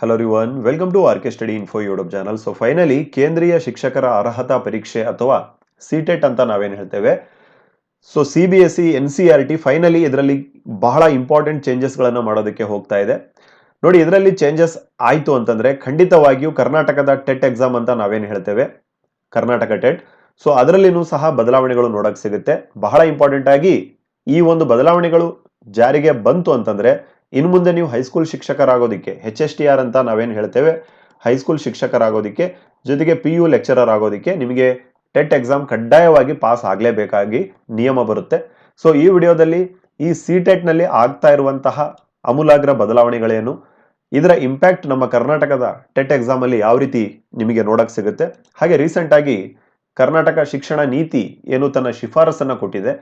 Hello one welcome to R K study info YouTube channel so finally ಕೇಂದ್ರೀಯ ಶಿಕ್ಷಕರ ಅರ್ಹತಾ ಪರೀಕ್ಷೆ ಅಥವಾ ಸಿಟೆಟ್ ಅಂತ ನಾವೇನು ಹೇಳ್ತೇವೆ so C B S C N C R T finally ಇದರಲ್ಲಿ ಬಹಳ ಇಂಪಾರ್ಟೆಂಟ್ ಚೇಂಜಸ್ಗಳನ್ನು ಮಾಡೋದಕ್ಕೆ ಹೋಗ್ತಾ ಇದೆ ನೋಡಿ ಇದರಲ್ಲಿ ಚೇಂಜಸ್ ಆಯಿತು ಅಂತಂದ್ರೆ ಖಂಡಿತವಾಗಿಯೂ ಕರ್ನಾಟಕದ ಟೆಟ್ ಎಕ್ಸಾಮ್ ಅಂತ ನಾವೇನು ಹೇಳ್ತೇವೆ ಕರ್ನಾಟಕ ಟೆಟ್ ಸೊ ಅದರಲ್ಲಿನೂ ಸಹ ಬದಲಾವಣೆಗಳು ನೋಡಕ್ ಸಿಗುತ್ತೆ ಬಹಳ ಇಂಪಾರ್ಟೆಂಟ್ ಆಗಿ ಈ ಒಂದು ಬದಲಾವಣೆಗಳು ಜಾರಿಗೆ ಬಂತು ಅಂತಂದ್ರೆ ಇನ್ನು ಮುಂದೆ ನೀವು ಹೈಸ್ಕೂಲ್ ಶಿಕ್ಷಕರಾಗೋದಿಕ್ಕೆ ಎಚ್ ಎಸ್ ಟಿ ಆರ್ ಅಂತ ನಾವೇನು ಹೇಳ್ತೇವೆ ಹೈಸ್ಕೂಲ್ ಶಿಕ್ಷಕರಾಗೋದಿಕ್ಕೆ, ಜೊತೆಗೆ ಪಿ ಯು ಲೆಕ್ಚರರ್ ಆಗೋದಿಕ್ಕೆ ನಿಮಗೆ ಟೆಟ್ ಎಕ್ಸಾಮ್ ಕಡ್ಡಾಯವಾಗಿ ಪಾಸ್ ಆಗಲೇಬೇಕಾಗಿ ನಿಯಮ ಬರುತ್ತೆ. ಸೊ ಈ ವಿಡಿಯೋದಲ್ಲಿ ಈ ಸಿ ಟೆಟ್ನಲ್ಲಿ ಆಗ್ತಾ ಇರುವಂತಹ ಅಮೂಲಾಗ್ರ ಬದಲಾವಣೆಗಳೇನು, ಇದರ ಇಂಪ್ಯಾಕ್ಟ್ ನಮ್ಮ ಕರ್ನಾಟಕದ ಟೆಟ್ ಎಕ್ಸಾಮಲ್ಲಿ ಯಾವ ರೀತಿ ನಿಮಗೆ ನೋಡೋಕ್ಕೆ ಸಿಗುತ್ತೆ, ಹಾಗೆ ರೀಸೆಂಟಾಗಿ ಕರ್ನಾಟಕ ಶಿಕ್ಷಣ ನೀತಿ ಏನು ತನ್ನ ಶಿಫಾರಸನ್ನು ಕೊಟ್ಟಿದೆ.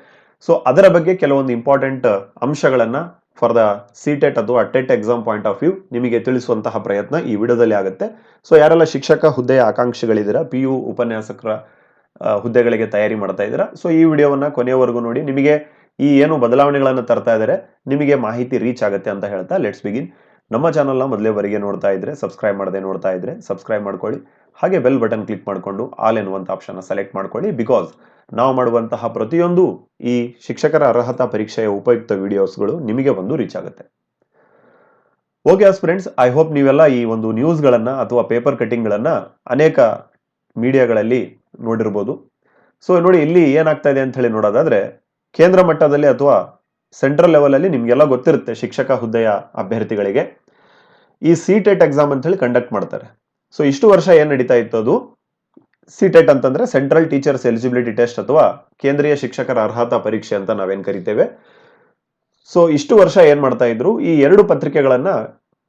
ಸೊ ಅದರ ಬಗ್ಗೆ ಕೆಲವೊಂದು ಇಂಪಾರ್ಟೆಂಟ್ ಅಂಶಗಳನ್ನ ಫಾರ್ ದ ಸಿ ಟೆಟ್ ಅಥವಾ TET exam point of view ನಿಮಗೆ ತಿಳಿಸುವಂತಹ ಪ್ರಯತ್ನ ಈ ವಿಡಿಯೋದಲ್ಲಿ ಆಗುತ್ತೆ. ಸೊ ಯಾರೆಲ್ಲ ಶಿಕ್ಷಕ ಹುದ್ದೆಯ ಆಕಾಂಕ್ಷಿಗಳಿದ್ದೀರಾ ಪಿ ಯು ಉಪನ್ಯಾಸಕರ ಹುದ್ದೆಗಳಿಗೆ ತಯಾರಿ ಮಾಡ್ತಾ ಇದ್ದೀರಾ ಸೊ ಈ ವಿಡಿಯೋವನ್ನು ಕೊನೆಯವರೆಗೂ ನೋಡಿ. ನಿಮಗೆ ಈ ಏನು ಬದಲಾವಣೆಗಳನ್ನು ತರ್ತಾ ಇದ್ದಾರೆ, ನಿಮಗೆ ಮಾಹಿತಿ ರೀಚ್ ಆಗುತ್ತೆ ಅಂತ ಹೇಳ್ತಾ ಲೆಟ್ಸ್ ಬಿಗಿನ್ ನಮ್ಮ ಚಾನಲ್ನ ಮೊದಲೇವರೆಗೆ ನೋಡ್ತಾ ಇದ್ರೆ ಸಬ್ಸ್ಕ್ರೈಬ್ ಮಾಡದೆ ನೋಡ್ತಾ ಇದ್ರೆ ಸಬ್ಸ್ಕ್ರೈಬ್ ಮಾಡ್ಕೊಳ್ಳಿ. ಹಾಗೆ ಬೆಲ್ ಬಟನ್ ಕ್ಲಿಕ್ ಮಾಡಿಕೊಂಡು ಆಲ್ ಎನ್ನುವಂಥ ಆಪ್ಷನ್ ಸೆಲೆಕ್ಟ್ ಮಾಡ್ಕೊಳ್ಳಿ. ಬಿಕಾಸ್ ನಾವು ಮಾಡುವಂತಹ ಪ್ರತಿಯೊಂದು ಈ ಶಿಕ್ಷಕರ ಅರ್ಹತಾ ಪರೀಕ್ಷೆಯ ಉಪಯುಕ್ತ ವಿಡಿಯೋಸ್ಗಳು ನಿಮಗೆ ಬಂದು ರೀಚ್ ಆಗುತ್ತೆ. ಓಕೆ ಫ್ರೆಂಡ್ಸ್ ಐ ಹೋಪ್ ನೀವೆಲ್ಲ ಈ ಒಂದು ನ್ಯೂಸ್ಗಳನ್ನ ಅಥವಾ ಪೇಪರ್ ಕಟಿಂಗ್ಗಳನ್ನ ಅನೇಕ ಮೀಡಿಯಾಗಳಲ್ಲಿ ನೋಡಿರ್ಬೋದು. ಸೊ ನೋಡಿ, ಇಲ್ಲಿ ಏನಾಗ್ತಾ ಇದೆ ಅಂತ ಹೇಳಿ ನೋಡೋದಾದ್ರೆ, ಕೇಂದ್ರ ಮಟ್ಟದಲ್ಲಿ ಅಥವಾ ಸೆಂಟ್ರಲ್ ಲೆವೆಲಲ್ಲಿ ನಿಮ್ಗೆಲ್ಲ ಗೊತ್ತಿರುತ್ತೆ ಶಿಕ್ಷಕ ಹುದ್ದೆಯ ಅಭ್ಯರ್ಥಿಗಳಿಗೆ. ಈ ಸಿ ಟೆಟ್ ಎಕ್ಸಾಮ್ ಅಂತ ಹೇಳಿ ಕಂಡಕ್ಟ್ ಮಾಡ್ತಾರೆ. ಸೊ ಇಷ್ಟು ವರ್ಷ ಏನ್ ನಡೀತಾ ಇತ್ತು ಅದು? ಸಿ ಟೆಟ್ ಅಂತಂದ್ರೆ ಸೆಂಟ್ರಲ್ ಟೀಚರ್ಸ್ ಎಲಿಜಿಬಿಲಿಟಿ ಟೆಸ್ಟ್ ಅಥವಾ ಕೇಂದ್ರೀಯ ಶಿಕ್ಷಕರ ಅರ್ಹತಾ ಪರೀಕ್ಷೆ ಅಂತ ನಾವೇನ್ ಕರಿತೇವೆ. ಸೊ ಇಷ್ಟು ವರ್ಷ ಏನ್ ಮಾಡ್ತಾ ಇದ್ರು? ಈ ಎರಡು ಪತ್ರಿಕೆಗಳನ್ನ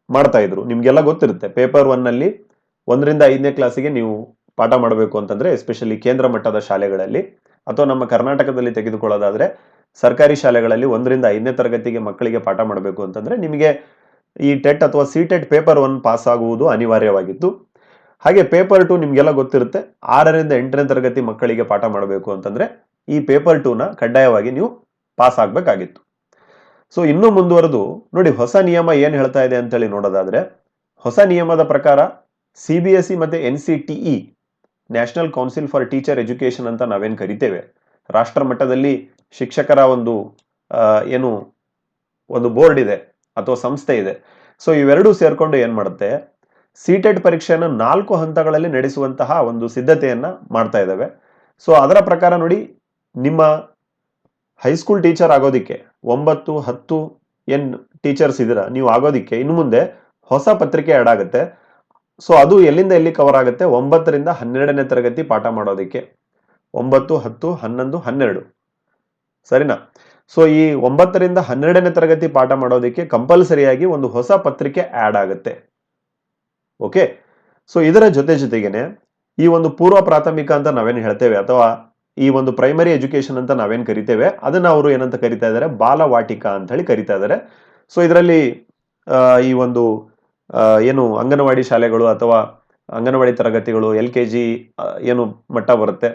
ಮಾಡ್ತಾ ಇದ್ರು. ನಿಮ್ಗೆಲ್ಲ ಗೊತ್ತಿರುತ್ತೆ. ಪೇಪರ್ ಒನ್ನಲ್ಲಿ ಒಂದರಿಂದ ಐದನೇ ಕ್ಲಾಸಿಗೆ ನೀವು ಪಾಠ ಮಾಡಬೇಕು ಅಂತಂದ್ರೆ ಎಸ್ಪೆಷಲಿ ಕೇಂದ್ರ ಮಟ್ಟದ ಶಾಲೆಗಳಲ್ಲಿ, ಅಥವಾ ನಮ್ಮ ಕರ್ನಾಟಕದಲ್ಲಿ ತೆಗೆದುಕೊಳ್ಳೋದಾದ್ರೆ, ಸರ್ಕಾರಿ ಶಾಲೆಗಳಲ್ಲಿ ಒಂದರಿಂದ ಐದನೇ ತರಗತಿಗೆ ಮಕ್ಕಳಿಗೆ ಪಾಠ ಮಾಡಬೇಕು ಅಂತಂದ್ರೆ, ನಿಮಗೆ ಈ ಟೆಟ್ ಅಥವಾ C TET paper one pass ಆಗುವುದು ಅನಿವಾರ್ಯವಾಗಿತ್ತು ಹಾಗೆ ಪೇಪರ್ ಟು ನಿಮಗೆಲ್ಲ ಗೊತ್ತಿರುತ್ತೆ. ಆರರಿಂದ ಎಂಟನೇ ತರಗತಿ ಮಕ್ಕಳಿಗೆ ಪಾಠ ಮಾಡಬೇಕು ಅಂತಂದ್ರೆ ಈ ಪೇಪರ್ ಟೂನ ಕಡ್ಡಾಯವಾಗಿ ನೀವು ಪಾಸ್ ಆಗಬೇಕಾಗಿತ್ತು. ಸೊ ಇನ್ನೂ ಮುಂದುವರೆದು ನೋಡಿ ಹೊಸ ನಿಯಮ ಏನು ಹೇಳ್ತಾ ಇದೆ ಅಂತೇಳಿ ನೋಡೋದಾದ್ರೆ, ಹೊಸ ನಿಯಮದ ಪ್ರಕಾರ ಸಿ ಬಿ ಎಸ್ ಸಿ ಮತ್ತೆ N C T E national council for teacher education ಅಂತ ನಾವೇನು ಕರಿತೇವೆ. ರಾಷ್ಟ್ರ ಮಟ್ಟದಲ್ಲಿ ಶಿಕ್ಷಕರ ಒಂದು ಏನು, ಒಂದು ಬೋರ್ಡ್ ಇದೆ ಅಥವಾ ಸಂಸ್ಥೆ ಇದೆ. ಸೊ ಇವೆರಡೂ ಸೇರ್ಕೊಂಡು ಏನು ಮಾಡುತ್ತೆ? ಸಿಟೆಟ್ ಪರೀಕ್ಷೆಯನ್ನು ನಾಲ್ಕು ಹಂತಗಳಲ್ಲಿ ನಡೆಸುವಂತಹ ಒಂದು ಸಿದ್ಧತೆಯನ್ನು ಮಾಡ್ತಾ ಇದ್ದಾವೆ ಸೊ ಅದರ ಪ್ರಕಾರ ನೋಡಿ, ನಿಮ್ಮ ಹೈಸ್ಕೂಲ್ ಟೀಚರ್ ಆಗೋದಿಕ್ಕೆ ಒಂಬತ್ತು, ಹತ್ತು ಏನ್ ಟೀಚರ್ಸ್ ಇದ್ದೀರಾ, ನೀವು ಆಗೋದಿಕ್ಕೆ ಇನ್ನು ಮುಂದೆ ಹೊಸ ಪತ್ರಿಕೆ ಆಡ್ ಆಗುತ್ತೆ. ಸೊ ಅದು ಎಲ್ಲಿಂದ ಎಲ್ಲಿ ಕವರ್ ಆಗುತ್ತೆ? ಒಂಬತ್ತರಿಂದ ಹನ್ನೆರಡನೇ ತರಗತಿ ಪಾಠ ಮಾಡೋದಕ್ಕೆ. ಒಂಬತ್ತು, ಹತ್ತು, ಹನ್ನೊಂದು, ಹನ್ನೆರಡು. ಸರಿನಾ? ಸೊ ಈ ಒಂಬತ್ತರಿಂದ ಹನ್ನೆರಡನೇ ತರಗತಿ ಪಾಠ ಮಾಡೋದಕ್ಕೆ ಕಂಪಲ್ಸರಿಯಾಗಿ ಒಂದು ಹೊಸ ಪತ್ರಿಕೆ ಆಡ್ ಆಗುತ್ತೆ. ಓಕೆ ಸೊ ಇದರ ಜೊತೆ ಜೊತೆಗೇನೆ, ಈ ಒಂದು ಪೂರ್ವ ಪ್ರಾಥಮಿಕ ಅಂತ ನಾವೇನು ಹೇಳ್ತೇವೆ, ಅಥವಾ ಈ ಒಂದು ಪ್ರೈಮರಿ ಎಜುಕೇಶನ್ ಅಂತ ನಾವೇನು ಕರಿತೇವೆ, ಅದನ್ನ ಅವರು ಏನಂತ ಕರಿತಾ ಇದ್ದಾರೆ ಬಾಲವಾಟಿಕ ಅಂತ ಹೇಳಿ ಕರಿತಾ ಇದ್ದಾರೆ ಸೊ ಇದರಲ್ಲಿ ಈ ಒಂದು ಏನು ಅಂಗನವಾಡಿ ಶಾಲೆಗಳು ಅಥವಾ ಅಂಗನವಾಡಿ ತರಗತಿಗಳು, ಎಲ್ ಕೆ ಜಿ ಏನು ಮಟ್ಟ ಬರುತ್ತೆ.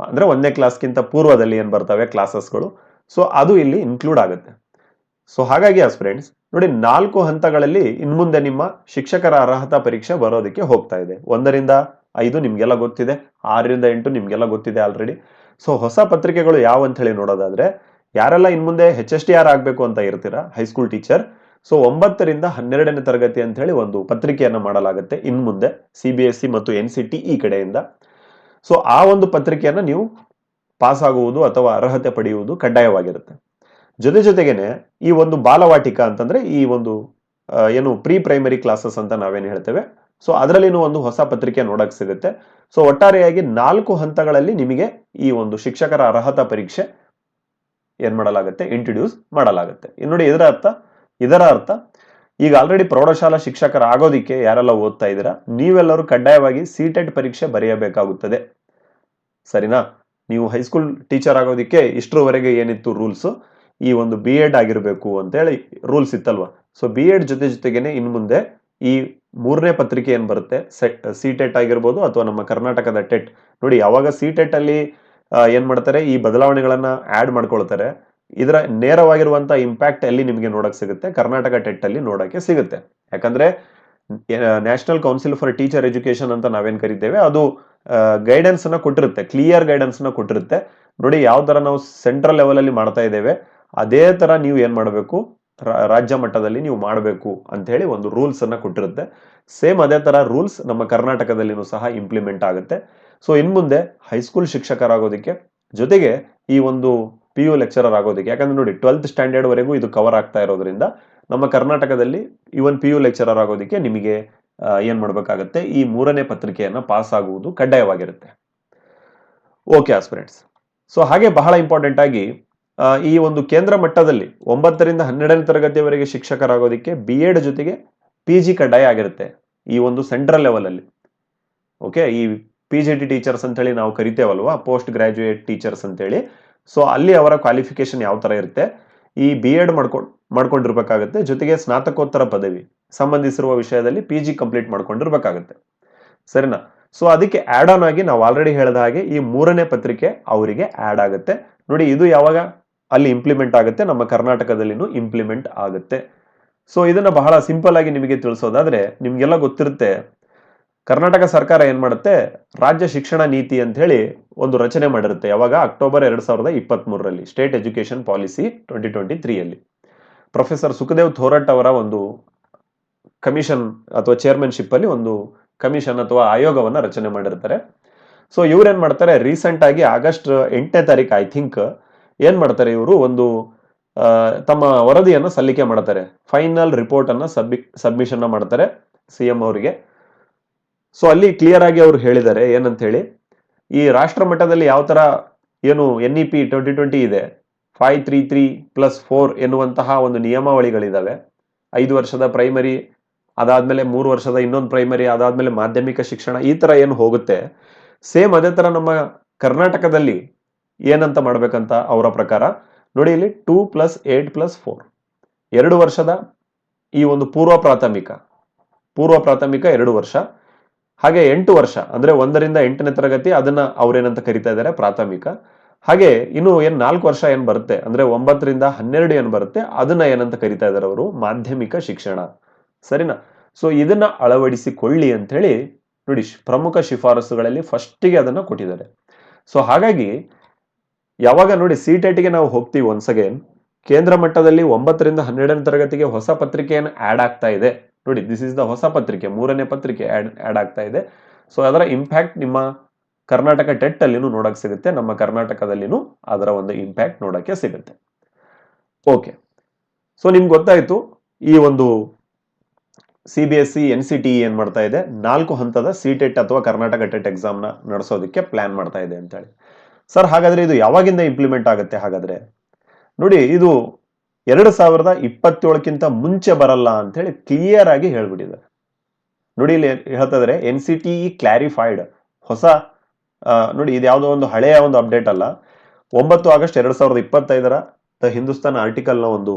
ಅಂದ್ರೆ ಒಂದನೇ ಕ್ಲಾಸ್ಗಿಂತ ಪೂರ್ವದಲ್ಲಿ ಏನ್ ಬರ್ತವೆ? ಕ್ಲಾಸಸ್ಗಳು ಸೊ ಅದು ಇಲ್ಲಿ ಇನ್ಕ್ಲೂಡ್ ಆಗುತ್ತೆ. ಸೊ ಹಾಗಾಗಿ ಆಸ್ ಫ್ರೆಂಡ್ಸ್ ನೋಡಿ, ನಾಲ್ಕು ಹಂತಗಳಲ್ಲಿ ಇನ್ಮುಂದೆ ನಿಮ್ಮ ಶಿಕ್ಷಕರ ಅರ್ಹತಾ ಪರೀಕ್ಷೆ ಬರೋದಕ್ಕೆ ಹೋಗ್ತಾ ಇದೆ. ಒಂದರಿಂದ ಐದು ನಿಮಗೆಲ್ಲ ಗೊತ್ತಿದೆ, ಆರರಿಂದ ಎಂಟು ನಿಮಗೆಲ್ಲ ಗೊತ್ತಿದೆ ಆಲ್ರೆಡಿ ಸೊ ಹೊಸ ಪತ್ರಿಕೆಗಳು ಯಾವ ಅಂತ ಹೇಳಿ ನೋಡೋದಾದ್ರೆ, ಯಾರೆಲ್ಲ ಇನ್ಮುಂದೆ ಹೆಚ್ ಎಸ್ ಟಿ ಆರ್ ಆಗ್ಬೇಕು ಅಂತ ಇರ್ತೀರಾ? ಹೈಸ್ಕೂಲ್ ಟೀಚರ್ ಸೊ ಒಂಬತ್ತರಿಂದ ಹನ್ನೆರಡನೇ ತರಗತಿ ಅಂತ ಹೇಳಿ ಒಂದು ಪತ್ರಿಕೆಯನ್ನು ಮಾಡಲಾಗುತ್ತೆ ಇನ್ಮುಂದೆ ಸಿ ಬಿ ಎಸ್ ಸಿ ಮತ್ತು ಎನ್ ಸಿ ಟಿ ಈ ಕಡೆಯಿಂದ. ಸೊ ಆ ಒಂದು ಪತ್ರಿಕೆಯನ್ನು ನೀವು ಪಾಸ್ ಆಗುವುದು ಅಥವಾ ಅರ್ಹತೆ ಪಡೆಯುವುದು ಕಡ್ಡಾಯವಾಗಿರುತ್ತೆ. ಜೊತೆ ಜೊತೆಗೇನೆ ಈ ಒಂದು ಬಾಲವಾಟಿಕ ಅಂತಂದ್ರೆ ಈ ಒಂದು ಏನು ಪ್ರೀ ಪ್ರೈಮರಿ ಕ್ಲಾಸಸ್ ಅಂತ ನಾವೇನು ಹೇಳ್ತೇವೆ. ಸೊ, ಅದರಲ್ಲಿನೂ ಒಂದು ಹೊಸ ಪತ್ರಿಕೆ ನೋಡಕ್ ಸಿಗುತ್ತೆ. ಸೊ, ಒಟ್ಟಾರೆಯಾಗಿ ನಾಲ್ಕು ಹಂತಗಳಲ್ಲಿ ನಿಮಗೆ ಈ ಒಂದು ಶಿಕ್ಷಕರ ಅರ್ಹತಾ ಪರೀಕ್ಷೆ ಏನ್ ಮಾಡಲಾಗುತ್ತೆ? ಇಂಟ್ರೊಡ್ಯೂಸ್ ಮಾಡಲಾಗುತ್ತೆ. ಇನ್ನು ನೋಡಿ ಇದರ ಅರ್ಥ ಇದರ ಅರ್ಥ. ಈಗ ಆಲ್ರೆಡಿ ಪ್ರೌಢಶಾಲಾ ಶಿಕ್ಷಕರ ಆಗೋದಿಕ್ಕೆ ಯಾರೆಲ್ಲ ಓದ್ತಾ ಇದ್ದೀರಾ? ನೀವೆಲ್ಲರೂ ಕಡ್ಡಾಯವಾಗಿ ಸಿ ಟೆಟ್ ಪರೀಕ್ಷೆ ಬರೆಯಬೇಕಾಗುತ್ತದೆ. ಸರಿನಾ? ನೀವು ಹೈಸ್ಕೂಲ್ ಟೀಚರ್ ಆಗೋದಿಕ್ಕೆ ಇಷ್ಟರವರೆಗೆ ಏನಿತ್ತು ರೂಲ್ಸ್ ಈ ಒಂದು ಬಿ ಎಡ್ ಆಗಿರಬೇಕು ಅಂತೇಳಿ ರೂಲ್ಸ್ ಇತ್ತಲ್ವ? ಸೊ ಬಿ ಎಡ್ ಜೊತೆ ಜೊತೆಗೇನೆ ಇನ್ನು ಮುಂದೆ ಈ ಮೂರನೇ ಪತ್ರಿಕೆ ಏನ್ ಬರುತ್ತೆ? ಸಿ ಟೆಟ್ ಆಗಿರ್ಬೋದು ಅಥವಾ ನಮ್ಮ ಕರ್ನಾಟಕದ ಟೆಟ್. ನೋಡಿ ಯಾವಾಗ ಸಿ ಟೆಟ್ ಅಲ್ಲಿ ಏನ್ ಮಾಡ್ತಾರೆ? ಈ ಬದಲಾವಣೆಗಳನ್ನ ಆಡ್ ಮಾಡ್ಕೊಳ್ತಾರೆ. ಇದರ ನೇರವಾಗಿರುವಂತ ಇಂಪ್ಯಾಕ್ಟ್ ಎಲ್ಲಿ ನಿಮಗೆ ನೋಡಕ್ ಸಿಗುತ್ತೆ? ಕರ್ನಾಟಕ ಟೆಟ್ ಅಲ್ಲಿ ನೋಡಕ್ಕೆ ಸಿಗುತ್ತೆ. ಯಾಕಂದ್ರೆ national council for teacher education ಅಂತ ನಾವೇನ್ ಕರಿತೇವೆ? ಅದು ಗೈಡೆನ್ಸ್ ಅನ್ನ ಕೊಟ್ಟಿರುತ್ತೆ. ಕ್ಲಿಯರ್ ಗೈಡೆನ್ಸ್ನ ಕೊಟ್ಟಿರುತ್ತೆ. ನೋಡಿ ಯಾವ ತರ ನಾವು ಸೆಂಟ್ರಲ್ ಲೆವೆಲ್ ಅಲ್ಲಿ ಮಾಡ್ತಾ ಇದ್ದೇವೆ? ಅದೇ ತರ ನೀವು ಏನು ಮಾಡಬೇಕು? ರಾಜ್ಯ ಮಟ್ಟದಲ್ಲಿ ನೀವು ಮಾಡಬೇಕು ಅಂತ ಹೇಳಿ ಒಂದು ರೂಲ್ಸ್ ಅನ್ನ ಕೊಟ್ಟಿರುತ್ತೆ. ಸೇಮ್ ಅದೇ ತರ ರೂಲ್ಸ್ ನಮ್ಮ ಕರ್ನಾಟಕದಲ್ಲಿನೂ ಸಹ ಇಂಪ್ಲಿಮೆಂಟ್ ಆಗುತ್ತೆ. ಸೊ ಇನ್ ಮುಂದೆ ಹೈಸ್ಕೂಲ್ ಶಿಕ್ಷಕರಾಗೋದಕ್ಕೆ ಜೊತೆಗೆ ಈ ಒಂದು ಪಿ ಯು ಲೆಕ್ಚರರ್ ಆಗೋದಕ್ಕೆ, ಯಾಕಂದ್ರೆ ನೋಡಿ ಟ್ವೆಲ್ತ್ ಸ್ಟ್ಯಾಂಡರ್ಡ್ ವರೆಗೂ ಇದು ಕವರ್ ಆಗ್ತಾ ಇರೋದ್ರಿಂದ ನಮ್ಮ ಕರ್ನಾಟಕದಲ್ಲಿ ಇವನ್ ಪಿ ಯು ಲೆಕ್ಚರರ್ ಆಗೋದಕ್ಕೆ ನಿಮಗೆ ಏನು ಮಾಡ್ಬೇಕಾಗತ್ತೆ? ಈ ಮೂರನೇ ಪತ್ರಿಕೆಯನ್ನ ಪಾಸ್ ಆಗುವುದು ಕಡ್ಡಾಯವಾಗಿರುತ್ತೆ. ಓಕೆ ಆಸ್ಪಿರೆಂಟ್ಸ್ ಸೊ ಹಾಗೆ ಬಹಳ ಇಂಪಾರ್ಟೆಂಟ್ ಆಗಿ ಈ ಒಂದು ಕೇಂದ್ರ ಮಟ್ಟದಲ್ಲಿ ಒಂಬತ್ತರಿಂದ ಹನ್ನೆರಡನೇ ತರಗತಿಯವರೆಗೆ ಶಿಕ್ಷಕರಾಗೋದಕ್ಕೆ ಬಿ ಎಡ್ ಜೊತೆಗೆ ಪಿ ಜಿ ಕಡ್ಡಾಯ ಆಗಿರುತ್ತೆ ಈ ಒಂದು ಸೆಂಟ್ರಲ್ ಲೆವೆಲಲ್ಲಿ ಓಕೆ ಈ ಪಿ ಜಿ ಟಿ ಟೀಚರ್ಸ್ ಅಂತೇಳಿ ನಾವು ಕರಿತೇವಲ್ವಾ? ಪೋಸ್ಟ್ ಗ್ರಾಜುಯೇಟ್ ಟೀಚರ್ಸ್ ಅಂತೇಳಿ ಸೊ ಅಲ್ಲಿ ಅವರ ಕ್ವಾಲಿಫಿಕೇಶನ್ ಯಾವ ತರ ಇರುತ್ತೆ? ಈ ಬಿ ಎಡ್ ಮಾಡ್ಕೊಂಡು ಮಾಡ್ಕೊಂಡಿರ್ಬೇಕಾಗತ್ತೆ. ಜೊತೆಗೆ ಸ್ನಾತಕೋತ್ತರ ಪದವಿ ಸಂಬಂಧಿಸಿರುವ ವಿಷಯದಲ್ಲಿ ಪಿ ಜಿ ಕಂಪ್ಲೀಟ್ ಮಾಡ್ಕೊಂಡಿರ್ಬೇಕಾಗತ್ತೆ. ಸರಿನಾ? ಸೊ ಅದಕ್ಕೆ ಆಡ್ ಆನ್ ಆಗಿ ನಾವು ಆಲ್ರೆಡಿ ಹೇಳಿದ ಹಾಗೆ ಈ ಮೂರನೇ ಪತ್ರಿಕೆ ಅವರಿಗೆ ಆಡ್ ಆಗುತ್ತೆ. ನೋಡಿ, ಇದು ಯಾವಾಗ? ಅಲ್ಲಿ ಇಂಪ್ಲಿಮೆಂಟ್ ಆಗುತ್ತೆ, ನಮ್ಮ ಕರ್ನಾಟಕದಲ್ಲಿನೂ ಇಂಪ್ಲಿಮೆಂಟ್ ಆಗುತ್ತೆ. ಸೊ ಇದನ್ನ ಬಹಳ ಸಿಂಪಲ್ ಆಗಿ ನಿಮಗೆ ತಿಳಿಸೋದಾದ್ರೆ, ನಿಮಗೆಲ್ಲ ಗೊತ್ತಿರುತ್ತೆ, ಕರ್ನಾಟಕ ಸರ್ಕಾರ ಏನು ಮಾಡುತ್ತೆ, ರಾಜ್ಯ ಶಿಕ್ಷಣ ನೀತಿ ಅಂತ ಹೇಳಿ ಒಂದು ರಚನೆ ಮಾಡಿರುತ್ತೆ, ಯಾವಾಗ? ಅಕ್ಟೋಬರ್ ಎರಡು ಸಾವಿರದ ಇಪ್ಪತ್ತ್ ಮೂರರಲ್ಲಿ state education policy twenty twenty ತ್ರೀಯಲ್ಲಿ professor Sukhdev Thorat ಅವರ ಒಂದು ಕಮಿಷನ್ ಅಥವಾ ಚೇರ್ಮನ್ಶಿಪ್ ಅಲ್ಲಿ ಒಂದು ಕಮಿಷನ್ ಅಥವಾ ಆಯೋಗವನ್ನ ರಚನೆ ಮಾಡಿರ್ತಾರೆ. ಸೊ ಇವ್ರೇನ್ ಮಾಡ್ತಾರೆ ರೀಸೆಂಟ್ ಆಗಿ ಆಗಸ್ಟ್ ಎಂಟನೇ ತಾರೀಕು ಐ ಥಿಂಕ್ ಏನ್ ಮಾಡ್ತಾರೆ ಇವರು? ಒಂದು ತಮ್ಮ ವರದಿಯನ್ನು ಸಲ್ಲಿಕೆ ಮಾಡ್ತಾರೆ. ಫೈನಲ್ ರಿಪೋರ್ಟ್ ಅನ್ನ ಸಬ್ಮಿ ಸಬ್ಮಿಷನ್ ಮಾಡ್ತಾರೆ ಸಿ ಎಂ ಅವರಿಗೆ. ಸೊ ಅಲ್ಲಿ ಕ್ಲಿಯರ್ ಆಗಿ ಅವರು ಹೇಳಿದ್ದಾರೆ ಏನಂತ ಹೇಳಿ ಈ ರಾಷ್ಟ್ರ ಮಟ್ಟದಲ್ಲಿ ಯಾವ ತರ ಏನು N E P twenty twenty ಇದೆ five three three plus four ಎನ್ನುವಂತಹ ಒಂದು ನಿಯಮಾವಳಿಗಳಿದ್ದಾವೆ ಐದು ವರ್ಷದ ಪ್ರೈಮರಿ ಅದಾದ್ಮೇಲೆ ಮೂರು ವರ್ಷದ ಇನ್ನೊಂದು ಪ್ರೈಮರಿ ಅದಾದ್ಮೇಲೆ ಮಾಧ್ಯಮಿಕ ಶಿಕ್ಷಣ, ಈ ತರ ಏನು ಹೋಗುತ್ತೆ. ಸೇಮ್ ಅದೇ ತರ ನಮ್ಮ ಕರ್ನಾಟಕದಲ್ಲಿ ಏನಂತ ಮಾಡ್ಬೇಕಂತ ಅವರ ಪ್ರಕಾರ, ನೋಡಿ ಇಲ್ಲಿ two plus eight plus four ಎರಡು ವರ್ಷದ ಈ ಒಂದು ಪೂರ್ವ ಪ್ರಾಥಮಿಕ ಪೂರ್ವ ಪ್ರಾಥಮಿಕ ಎರಡು ವರ್ಷ, ಹಾಗೆ ಎಂಟು ವರ್ಷ, ಅಂದ್ರೆ ಒಂದರಿಂದ ಎಂಟನೇ ತರಗತಿ ಅದನ್ನ ಅವ್ರೇನಂತ ಕರಿತಾ ಇದ್ದಾರೆ, ಪ್ರಾಥಮಿಕ. ಹಾಗೆ ಇನ್ನು ಏನು ನಾಲ್ಕು ವರ್ಷ ಏನು ಬರುತ್ತೆ, ಅಂದ್ರೆ ಒಂಬತ್ತರಿಂದ ಹನ್ನೆರಡು ಏನು ಬರುತ್ತೆ, ಅದನ್ನ ಏನಂತ ಕರಿತಾ ಇದ್ದಾರೆ ಅವರು, ಮಾಧ್ಯಮಿಕ ಶಿಕ್ಷಣ. ಸರಿನಾ? ಸೊ ಇದನ್ನ ಅಳವಡಿಸಿಕೊಳ್ಳಿ ಅಂತ ಹೇಳಿ ನೋಡಿ, ಪ್ರಮುಖ ಶಿಫಾರಸುಗಳಲ್ಲಿ ಫಸ್ಟಿಗೆ ಅದನ್ನ ಕೊಟ್ಟಿದ್ದಾರೆ. ಸೊ ಹಾಗಾಗಿ ಯಾವಾಗ ನೋಡಿ ಸಿ ಟೆಟ್ಗೆ ನಾವು ಹೋಗ್ತೀವಿ ಒನ್ಸ್ ಅಗೇನ್ ಕೇಂದ್ರ ಮಟ್ಟದಲ್ಲಿ ಒಂಬತ್ತರಿಂದ ಹನ್ನೆರಡನೇ ತರಗತಿಗೆ ಹೊಸ ಪತ್ರಿಕೆಯನ್ನು ಆಡ್ ಆಗ್ತಾ ಇದೆ. ನೋಡಿ ದಿಸ್ ಇಸ್ ದ ಹೊಸ ಪತ್ರಿಕೆ, ಮೂರನೇ ಪತ್ರಿಕೆ ಆಡ್ ಆ್ಯಡ್ ಆಗ್ತಾ ಇದೆ. ಸೊ ಅದರ ಇಂಪ್ಯಾಕ್ಟ್ ನಿಮ್ಮ ಕರ್ನಾಟಕ ಟೆಟ್ ಅಲ್ಲಿನೂ ನೋಡಕ್ ಸಿಗುತ್ತೆ, ನಮ್ಮ ಕರ್ನಾಟಕದಲ್ಲಿನೂ ಅದರ ಒಂದು ಇಂಪ್ಯಾಕ್ಟ್ ನೋಡಕ್ಕೆ ಸಿಗುತ್ತೆ. ಓಕೆ ಸೊ ನಿಮ್ಗೆ ಗೊತ್ತಾಯ್ತು, ಈ ಒಂದು C B S C N C T ಏನ್ ಮಾಡ್ತಾ ಇದೆ? ನಾಲ್ಕು ಹಂತದ ಸಿ ಟೆಟ್ ಅಥವಾ ಕರ್ನಾಟಕ ಟೆಟ್ ಎಕ್ಸಾಮ್ನ ನಡೆಸೋದಕ್ಕೆ ಪ್ಲಾನ್ ಮಾಡ್ತಾ ಇದೆ ಅಂತ ಹೇಳಿ ಸರ್, ಹಾಗಾದ್ರೆ ಇದು ಯಾವಾಗಿಂದ ಇಂಪ್ಲಿಮೆಂಟ್ ಆಗುತ್ತೆ? ಹಾಗಾದ್ರೆ ನೋಡಿ, ಇದು ಎರಡು ಸಾವಿರದ ಇಪ್ಪತ್ತೇಳಕ್ಕಿಂತ ಮುಂಚೆ ಬರಲ್ಲ ಅಂತ ಹೇಳಿ ಕ್ಲಿಯರ್ ಆಗಿ ಹೇಳ್ಬಿಟ್ಟಿದ್ದಾರೆ ನೋಡಿ, ಇಲ್ಲಿ ಹೇಳ್ತಾ N C T E clarified ಹೊಸ ನೋಡಿ, ಇದು ಯಾವುದೋ ಒಂದು ಹಳೆಯ ಒಂದು ಅಪ್ಡೇಟ್ ಅಲ್ಲ. ಒಂಬತ್ತು ಆಗಸ್ಟ್ ಎರಡು ಸಾವಿರದ ಇಪ್ಪತ್ತೈದರ ದ ಹಿಂದೂಸ್ತಾನ್ ಆರ್ಟಿಕಲ್ನ ಒಂದು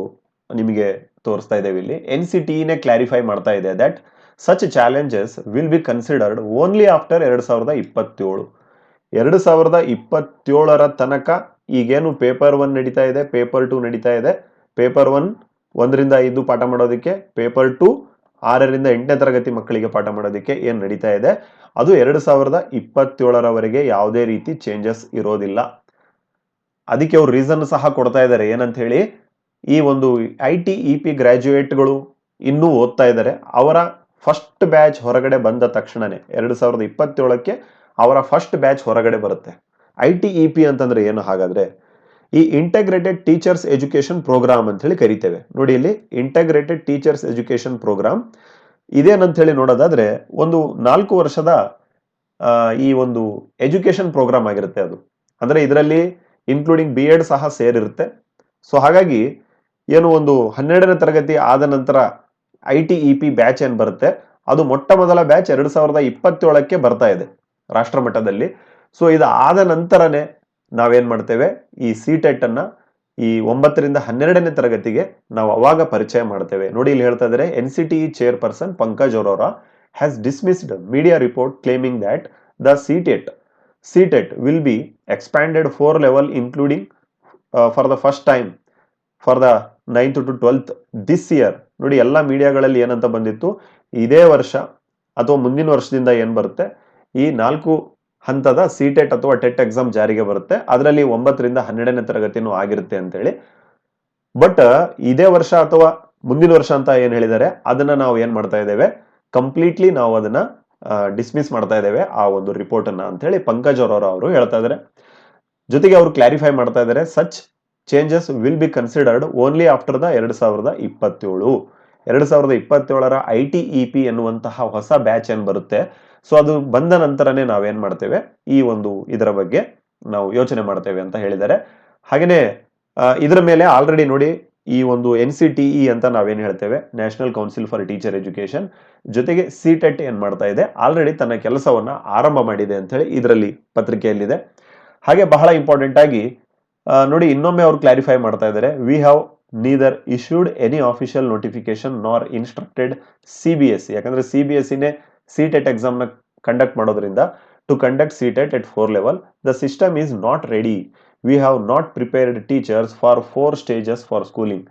ನಿಮಗೆ ತೋರಿಸ್ತಾ ಇದ್ದೇವೆ ಇಲ್ಲಿ. ಎನ್ ಸಿ ಟಿ ನೇ ಕ್ಲಾರಿಫೈ ಮಾಡ್ತಾ ಇದೆ that such challenges will be considered only after ಎರಡು ಸಾವಿರದ ಇಪ್ಪತ್ತೇಳು. ಎರಡು ಸಾವಿರದ ಇಪ್ಪತ್ತೇಳರ ತನಕ ಈಗೇನು ಪೇಪರ್ ಒನ್ ನಡೀತಾ ಇದೆ ಪೇಪರ್ ಟು ನಡೀತಾ ಇದೆ. ಪೇಪರ್ ಒನ್ ಒಂದರಿಂದ ಐದು ಪಾಠ ಮಾಡೋದಕ್ಕೆ ಪೇಪರ್ ಟು ಆರರಿಂದ ಎಂಟನೇ ತರಗತಿ ಮಕ್ಕಳಿಗೆ ಪಾಠ ಮಾಡೋದಕ್ಕೆ ಏನು ನಡೀತಾ ಇದೆ? ಅದು ಎರಡು ಸಾವಿರದ ಇಪ್ಪತ್ತೇಳರವರೆಗೆ ಯಾವುದೇ ರೀತಿ ಚೇಂಜಸ್ ಇರೋದಿಲ್ಲ. ಅದಕ್ಕೆ ಅವ್ರು ರೀಸನ್ ಸಹ ಕೊಡ್ತಾ ಇದ್ದಾರೆ. ಏನಂತ ಹೇಳಿ, ಈ ಒಂದು ಐ ಟಿ ಇ ಪಿ ಗ್ರಾಜ್ಯುಯೇಟ್ಗಳು ಇನ್ನೂ ಓದ್ತಾ ಇದ್ದಾರೆ. ಅವರ ಫಸ್ಟ್ ಬ್ಯಾಚ್ ಹೊರಗಡೆ ಬಂದ ತಕ್ಷಣನೇ, ಎರಡು ಸಾವಿರದ ಇಪ್ಪತ್ತೇಳಕ್ಕೆ ಅವರ ಫಸ್ಟ್ ಬ್ಯಾಚ್ ಹೊರಗಡೆ ಬರುತ್ತೆ. ಐ ಟಿ ಇ ಪಿ ಅಂತಂದ್ರೆ ಏನು? ಹಾಗಾದ್ರೆ ಈ ಇಂಟಗ್ರೇಟೆಡ್ ಟೀಚರ್ಸ್ ಎಜುಕೇಶನ್ ಪ್ರೋಗ್ರಾಮ್ ಅಂತ ಹೇಳಿ ಕರಿತೇವೆ. ನೋಡಿ ಇಲ್ಲಿ ಇಂಟಗ್ರೇಟೆಡ್ ಟೀಚರ್ಸ್ ಎಜುಕೇಶನ್ ಪ್ರೋಗ್ರಾಮ್ ಇದೇನಂತ ಹೇಳಿ ನೋಡೋದಾದ್ರೆ ಒಂದು ನಾಲ್ಕು ವರ್ಷದ ಈ ಒಂದು ಎಜುಕೇಶನ್ ಪ್ರೋಗ್ರಾಮ್ ಆಗಿರುತ್ತೆ ಅದು. ಅಂದ್ರೆ ಇದರಲ್ಲಿ ಇನ್ಕ್ಲೂಡಿಂಗ್ ಬಿ ಎಡ್ ಸಹ ಸೇರಿರುತ್ತೆ. ಸೊ ಹಾಗಾಗಿ ಏನು ಒಂದು ಹನ್ನೆರಡನೇ ತರಗತಿ ಆದ ನಂತರ I T E P batch ಏನು ಬರುತ್ತೆ? ಅದು ಮೊಟ್ಟ ಮೊದಲ ಬ್ಯಾಚ್ ಎರಡ್ ಸಾವಿರದ ಇಪ್ಪತ್ತೇಳಕ್ಕೆ ಬರ್ತಾ ಇದೆ. ರಾಷ್ಟ್ರ ಮಟ್ಟದಲ್ಲಿ ಸೊ ಇದು ಆದ ನಂತರನೇ ನಾವೇನು ಮಾಡ್ತೇವೆ? ಈ ಸಿ ಟೆಟ್ ಅನ್ನ ಈ ಒಂಬತ್ತರಿಂದ ಹನ್ನೆರಡನೇ ತರಗತಿಗೆ ನಾವು ಅವಾಗ ಪರಿಚಯ ಮಾಡ್ತೇವೆ. ನೋಡಿ, ಇಲ್ಲಿ ಹೇಳ್ತಾ ಇದ್ದಾರೆ N C T chairperson Pankaj Arora has dismissed media report claiming that the C TET C TET will be expanded four level including for the first time for the ninth to twelfth this year ನೋಡಿ, ಎಲ್ಲ ಮೀಡಿಯಾಗಳಲ್ಲಿ ಏನಂತ ಬಂದಿತ್ತು? ಇದೇ ವರ್ಷ ಅಥವಾ ಮುಂದಿನ ವರ್ಷದಿಂದ ಏನು ಬರುತ್ತೆ? ಈ ನಾಲ್ಕು ಹಂತದ ಸಿ ಟೆಟ್ ಅಥವಾ ಟೆಟ್ ಎಕ್ಸಾಮ್ ಜಾರಿಗೆ ಬರುತ್ತೆ. ಅದರಲ್ಲಿ ಒಂಬತ್ತರಿಂದ ಹನ್ನೆರಡನೇ ತರಗತಿನೂ ಆಗಿರುತ್ತೆ ಅಂತೇಳಿ. ಬಟ್ ಇದೇ ವರ್ಷ ಅಥವಾ ಮುಂದಿನ ವರ್ಷ ಅಂತ ಏನು ಹೇಳಿದ್ದಾರೆ, ಅದನ್ನ ನಾವು ಏನು ಮಾಡ್ತಾ ಇದ್ದೇವೆ? ಕಂಪ್ಲೀಟ್ಲಿ ನಾವು ಅದನ್ನ ಡಿಸ್ಮಿಸ್ ಮಾಡ್ತಾ ಇದ್ದೇವೆ ಆ ಒಂದು ರಿಪೋರ್ಟ್ ಅನ್ನ ಅಂತ ಹೇಳಿ ಪಂಕಜ್ ಅವರವರು ಅವರು ಹೇಳ್ತಾ ಇದ್ದಾರೆ. ಜೊತೆಗೆ ಅವರು ಕ್ಲಾರಿಫೈ ಮಾಡ್ತಾ ಇದ್ದಾರೆ such changes will be considered only after the ಎರಡು ಸಾವಿರದ ಇಪ್ಪತ್ತೇಳು. ಎರಡು ಸಾವಿರದ ಇಪ್ಪತ್ತೇಳರ ಐ ಟಿ ಇ ಪಿ ಎನ್ನುವಂತಹ ಹೊಸ ಬ್ಯಾಚ್ ಏನು ಬರುತ್ತೆ? ಸೊ ಅದು ಬಂದ ನಂತರನೇ ನಾವೇನು ಮಾಡ್ತೇವೆ? ಈ ಒಂದು ಇದರ ಬಗ್ಗೆ ನಾವು ಯೋಚನೆ ಮಾಡ್ತೇವೆ ಅಂತ ಹೇಳಿದ್ದಾರೆ. ಹಾಗೆಯೇ ಇದರ ಮೇಲೆ ಆಲ್ರೆಡಿ ನೋಡಿ ಈ ಒಂದು ಎನ್ ಸಿ ಟಿ ಇ ಅಂತ ನಾವೇನು ಹೇಳ್ತೇವೆ? National council for teacher education ಜೊತೆಗೆ ಸಿ ಟೆಟ್ ಏನು ಮಾಡ್ತಾ ಇದೆ? ಆಲ್ರೆಡಿ ತನ್ನ ಕೆಲಸವನ್ನ ಆರಂಭ ಮಾಡಿದೆ ಅಂತ ಹೇಳಿ ಇದರಲ್ಲಿ ಪತ್ರಿಕೆಯಲ್ಲಿದೆ. ಹಾಗೆ ಬಹಳ ಇಂಪಾರ್ಟೆಂಟ್ ಆಗಿ ನೋಡಿ ಇನ್ನೊಮ್ಮೆ ಅವರು ಕ್ಲಾರಿಫೈ ಮಾಡ್ತಾ ಇದ್ದಾರೆ. We have neither issued any official notification nor instructed C B S C ಯಾಕಂದ್ರೆ ಸಿ ಬಿ ಎಸ್ ನೇ ಸಿ ಟೆಟ್ ಎಕ್ಸಾಮ್ನ ಕಂಡಕ್ಟ್ ಮಾಡೋದ್ರಿಂದ to conduct C TET at four level the system is not ready we have not prepared teachers for four stages for schooling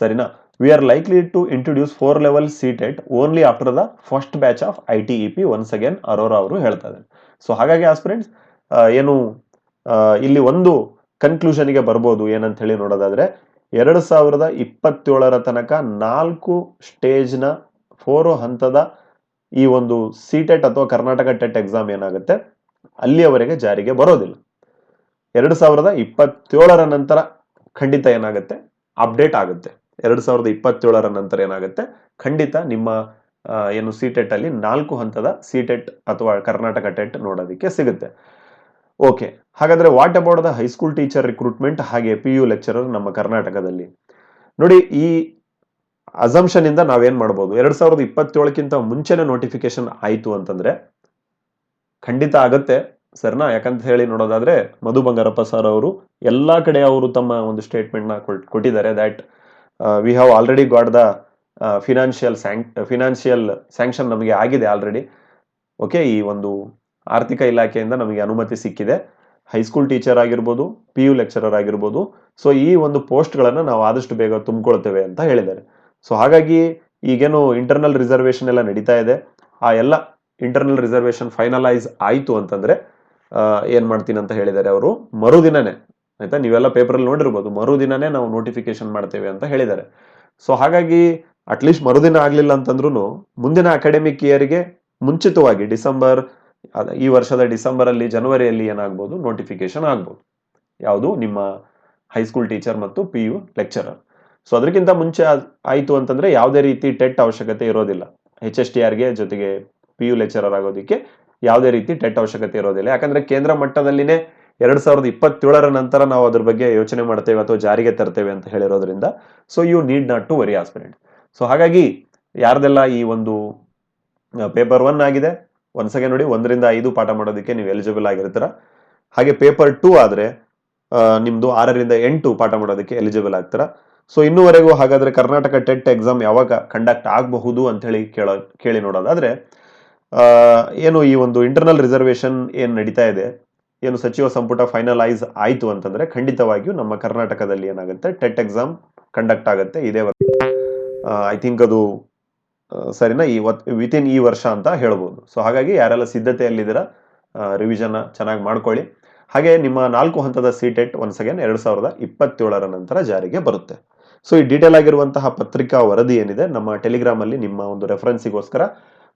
ಸರಿನಾ? We are likely to introduce four level C TET only after the first batch of I T E P once again Arora ಅವರು ಹೇಳ್ತಾ ಇದ್ದಾರೆ. So ಹಾಗಾಗಿ aspirants ಏನು ಇಲ್ಲಿ ಒಂದು ಕನ್ಕ್ಲೂಷನ್ಗೆ ಬರ್ಬೋದು ಏನಂತ ಹೇಳಿ ನೋಡೋದಾದ್ರೆ, ಎರಡು ಸಾವಿರದ ಇಪ್ಪತ್ತೇಳರ ತನಕ ನಾಲ್ಕು ಸ್ಟೇಜ್ನ ಫೋರು ಹಂತದ ಈ ಒಂದು ಸಿ ಟೆಟ್ ಅಥವಾ ಕರ್ನಾಟಕ ಟೆಟ್ ಎಕ್ಸಾಮ್ ಏನಾಗುತ್ತೆ? ಅಲ್ಲಿಯವರೆಗೆ ಜಾರಿಗೆ ಬರೋದಿಲ್ಲ. ಎರಡು ಸಾವಿರದ ಇಪ್ಪತ್ತೇಳರ ನಂತರ ಖಂಡಿತ ಏನಾಗುತ್ತೆ? ಅಪ್ಡೇಟ್ ಆಗುತ್ತೆ. ಎರಡು ಸಾವಿರದ ಇಪ್ಪತ್ತೇಳರ ನಂತರ ಏನಾಗುತ್ತೆ? ಖಂಡಿತ ನಿಮ್ಮ ಏನು ಸಿ ಟೆಟ್ ಅಲ್ಲಿ ನಾಲ್ಕು ಹಂತದ ಸಿ ಟೆಟ್ ಅಥವಾ ಕರ್ನಾಟಕ ಟೆಟ್ ನೋಡೋದಕ್ಕೆ ಸಿಗುತ್ತೆ. ಓಕೆ. ಹಾಗಾದ್ರೆ what about the high school teacher recruitment? ಹಾಗೆ ಪಿ ಯು ಲೆಕ್ಚರರ್ ನಮ್ಮ ಕರ್ನಾಟಕದಲ್ಲಿ. ನೋಡಿ, ಈ ಅಸಂಪ್ಷನ್ ಇಂದ ನಾವೇನ್ ಮಾಡ್ಬೋದು? ಎರಡ್ ಸಾವಿರದ ಇಪ್ಪತ್ತೇಳಕ್ಕಿಂತ ಮುಂಚೆನೇ ನೋಟಿಫಿಕೇಶನ್ ಆಯಿತು ಅಂತಂದ್ರೆ ಖಂಡಿತ ಆಗತ್ತೆ ಸರ್ನಾ. ಯಾಕಂತ ಹೇಳಿ ನೋಡೋದಾದ್ರೆ ಮಧು ಬಂಗಾರಪ್ಪ ಸರ್ ಅವರು ಎಲ್ಲಾ ಕಡೆ ಅವರು ತಮ್ಮ ಒಂದು ಸ್ಟೇಟ್ಮೆಂಟ್ನ ಕೊಟ್- ಕೊಟ್ಟಿದ್ದಾರೆ that we have already got the financial financial sanction ನಮಗೆ ಆಗಿದೆ ಆಲ್ರೆಡಿ ಓಕೆ ಈ ಒಂದು ಆರ್ಥಿಕ ಇಲಾಖೆಯಿಂದ ನಮಗೆ ಅನುಮತಿ ಸಿಕ್ಕಿದೆ. ಹೈಸ್ಕೂಲ್ ಟೀಚರ್ ಆಗಿರ್ಬೋದು ಪಿ ಯು ಲೆಕ್ಚರರ್ ಆಗಿರ್ಬೋದು. ಸೊ ಈ ಒಂದು ಪೋಸ್ಟ್ಗಳನ್ನು ನಾವು ಆದಷ್ಟು ಬೇಗ ತುಂಬಿಕೊಳ್ತೇವೆ ಅಂತ ಹೇಳಿದ್ದಾರೆ. ಸೊ ಹಾಗಾಗಿ ಈಗೇನು ಇಂಟರ್ನಲ್ ರಿಸರ್ವೇಶನ್ ಎಲ್ಲ ನಡೀತಾ ಇದೆ. ಆ ಎಲ್ಲ ಇಂಟರ್ನಲ್ ರಿಸರ್ವೇಶನ್ ಫೈನಲೈಸ್ ಆಯಿತು ಅಂತಂದ್ರೆ ಏನು ಮಾಡ್ತೀನಿ ಅಂತ ಹೇಳಿದ್ದಾರೆ ಅವರು, ಮರುದಿನನೇ, ಆಯಿತಾ? ನೀವೆಲ್ಲ ಪೇಪರಲ್ಲಿ ನೋಡಿರ್ಬೋದು, ಮರುದಿನನೇ ನಾವು ನೋಟಿಫಿಕೇಶನ್ ಮಾಡ್ತೇವೆ ಅಂತ ಹೇಳಿದ್ದಾರೆ ಸೊ ಹಾಗಾಗಿ ಅಟ್ಲೀಸ್ಟ್ ಮರುದಿನ ಆಗಲಿಲ್ಲ ಅಂತಂದ್ರೂ ಮುಂದಿನ ಅಕಾಡೆಮಿಕ್ ಇಯರ್ಗೆ ಮುಂಚಿತವಾಗಿ ಡಿಸೆಂಬರ್ ಈ ವರ್ಷದ ಡಿಸೆಂಬರ್ ಅಲ್ಲಿ ಜನವರಿಯಲ್ಲಿ ಏನಾಗ್ಬೋದು ನೋಟಿಫಿಕೇಶನ್ ಆಗ್ಬೋದು. ಯಾವುದು? ನಿಮ್ಮ ಹೈಸ್ಕೂಲ್ ಟೀಚರ್ ಮತ್ತು ಪಿ ಯು ಲೆಕ್ಚರರ್ ಸೊ ಅದಕ್ಕಿಂತ ಮುಂಚೆ ಆಯಿತು ಅಂತಂದ್ರೆ ಯಾವುದೇ ರೀತಿ ಟೆಟ್ ಅವಶ್ಯಕತೆ ಇರೋದಿಲ್ಲ. ಎಚ್ ಎಸ್ ಟಿ ಆರ್ಗೆ ಜೊತೆಗೆ ಪಿ ಯು ಲೆಕ್ಚರರ್ ಆಗೋದಕ್ಕೆ ಯಾವುದೇ ರೀತಿ ಟೆಟ್ ಅವಶ್ಯಕತೆ ಇರೋದಿಲ್ಲ. ಯಾಕಂದ್ರೆ ಕೇಂದ್ರ ಮಟ್ಟದಲ್ಲಿನೇ ಎರಡು ಸಾವಿರದ ಇಪ್ಪತ್ತೇಳರ ನಂತರ ನಾವು ಅದ್ರ ಬಗ್ಗೆ ಯೋಚನೆ ಮಾಡ್ತೇವೆ ಅಥವಾ ಜಾರಿಗೆ ತರ್ತೇವೆ ಅಂತ ಹೇಳಿರೋದ್ರಿಂದ so you need not to worry aspirant so ಹಾಗಾಗಿ ಯಾರ್ದೆಲ್ಲ ಈ ಒಂದು ಪೇಪರ್ ಒನ್ ಆಗಿದೆ ಒಂದ್ಸಗೆ ನೋಡಿ, ಒಂದರಿಂದ ಐದು ಪಾಠ ಮಾಡೋದಕ್ಕೆ ನೀವು ಎಲಿಜಿಬಲ್ ಆಗಿರ್ತೀರ. ಹಾಗೆ ಪೇಪರ್ ಟೂ ಆದ್ರೆ ನಿಮ್ಮದು ಆರರಿಂದ ಎಂಟು ಪಾಠ ಮಾಡೋದಕ್ಕೆ ಎಲಿಜಿಬಲ್ ಆಗ್ತೀರಾ. ಸೊ ಇನ್ನುವರೆಗೂ ಹಾಗಾದ್ರೆ ಕರ್ನಾಟಕ ಟೆಟ್ ಎಕ್ಸಾಮ್ ಯಾವಾಗ ಕಂಡಕ್ಟ್ ಆಗಬಹುದು ಅಂತ ಹೇಳಿ ಕೇಳೋ, ಕೇಳಿ ನೋಡೋದಾದ್ರೆ ಏನು ಈ ಒಂದು ಇಂಟರ್ನಲ್ ರಿಸರ್ವೇಶನ್ ಏನ್ ನಡೀತಾ ಇದೆ, ಏನು ಸಚಿವ ಸಂಪುಟ ಫೈನಲೈಸ್ ಆಯ್ತು ಅಂತಂದ್ರೆ ಖಂಡಿತವಾಗಿಯೂ ನಮ್ಮ ಕರ್ನಾಟಕದಲ್ಲಿ ಏನಾಗುತ್ತೆ ಟೆಟ್ ಎಕ್ಸಾಮ್ ಕಂಡಕ್ಟ್ ಆಗುತ್ತೆ ಇದೇ ಐ ಥಿಂಕ್ ಅದು ಸರಿನಾ? ಈ ವಿತಿನ್ ಈ ವರ್ಷ ಅಂತ ಹೇಳ್ಬೋದು. ಸೊ ಹಾಗಾಗಿ ಯಾರೆಲ್ಲ ಸಿದ್ಧತೆಯಲ್ಲಿದ್ದೀರಾ ರಿವಿಷನ್ ಚೆನ್ನಾಗಿ ಮಾಡ್ಕೊಳ್ಳಿ. ಹಾಗೆ ನಿಮ್ಮ ನಾಲ್ಕು ಹಂತದ ಸಿ ಟೆಟ್ ಒನ್ಸ್ ಅಗೇನ್ ಎರಡು ಸಾವಿರದ ಇಪ್ಪತ್ತೇಳರ ನಂತರ ಜಾರಿಗೆ ಬರುತ್ತೆ. ಸೊ ಈ ಡೀಟೇಲ್ ಆಗಿರುವಂತಹ ಪತ್ರಿಕಾ ವರದಿ ಏನಿದೆ, ನಮ್ಮ ಟೆಲಿಗ್ರಾಮ್ ಅಲ್ಲಿ ನಿಮ್ಮ ಒಂದು ರೆಫರೆನ್ಸಿಗೋಸ್ಕರ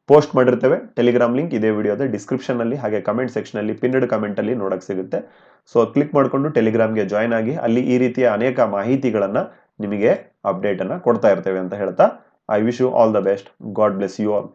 ಪೋಸ್ಟ್ ಮಾಡಿರ್ತೇವೆ. ಟೆಲಿಗ್ರಾಮ್ ಲಿಂಕ್ ಇದೇ ವಿಡಿಯೋದ ಡಿಸ್ಕ್ರಿಪ್ಷನ್ ಅಲ್ಲಿ ಹಾಗೆ ಕಮೆಂಟ್ ಸೆಕ್ಷನ್ ಅಲ್ಲಿ ಪಿನ್ನಡ್ ಕಮೆಂಟ್ ಅಲ್ಲಿ ನೋಡಕ್ ಸಿಗುತ್ತೆ. ಸೊ ಕ್ಲಿಕ್ ಮಾಡಿಕೊಂಡು ಟೆಲಿಗ್ರಾಮ್ಗೆ ಜಾಯ್ನ್ ಆಗಿ ಅಲ್ಲಿ ಈ ರೀತಿಯ ಅನೇಕ ಮಾಹಿತಿಗಳನ್ನ ನಿಮಗೆ ಅಪ್ಡೇಟ್ ಅನ್ನ ಕೊಡ್ತಾ ಇರ್ತೇವೆ ಅಂತ ಹೇಳ್ತಾ I wish you all the best God bless you all